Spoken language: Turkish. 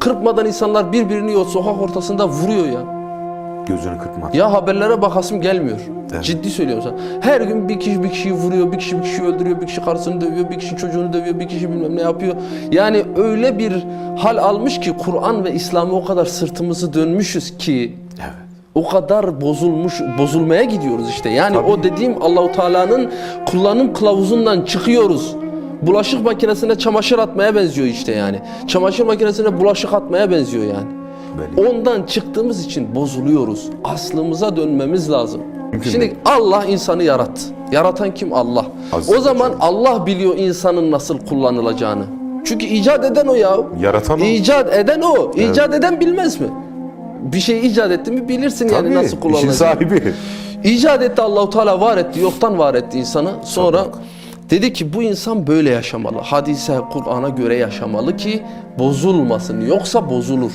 Kırpmadan insanlar birbirini o sokak ortasında vuruyor ya. Gözünü kırpma. Ya haberlere bakasım gelmiyor. Evet. Ciddi söylüyorum sana. Her gün bir kişi bir kişiyi vuruyor, bir kişi bir kişiyi öldürüyor, bir kişi karısını dövüyor, bir kişi çocuğunu dövüyor, bir kişi bilmem ne yapıyor. Yani öyle bir hal almış ki Kur'an ve İslam'a o kadar sırtımızı dönmüşüz ki Evet. o kadar bozulmuş bozulmaya gidiyoruz işte. Yani Tabii. o dediğim Allahu Teala'nın kullanım kılavuzundan çıkıyoruz. Bulaşık makinesine çamaşır atmaya benziyor işte yani. Çamaşır makinesine bulaşık atmaya benziyor yani. Böyle. Ondan çıktığımız için bozuluyoruz. Aslımıza dönmemiz lazım. Mümkün Şimdi değil. Allah insanı yarattı. Yaratan kim? Allah. Aziz o zaman ve Allah biliyor insanın nasıl kullanılacağını. Çünkü icat eden o ya. Yaratan o. İcat eden o. İcat eden bilmez mi? Bir şey icat etti mi bilirsin yani Tabii, nasıl işin kullanılacağını. sahibi. İcat etti Allahu Teala var etti, yoktan var etti insanı. Sonra dedi ki bu insan böyle yaşamalı. Hadise, Kur'an'a göre yaşamalı ki bozulmasın. Yoksa bozulur.